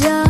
down.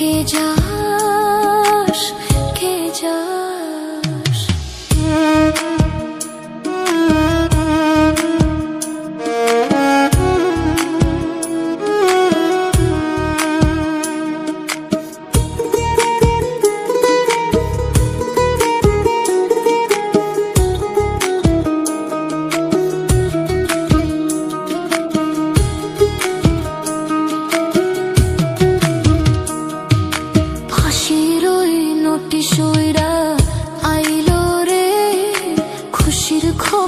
一招。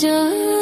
just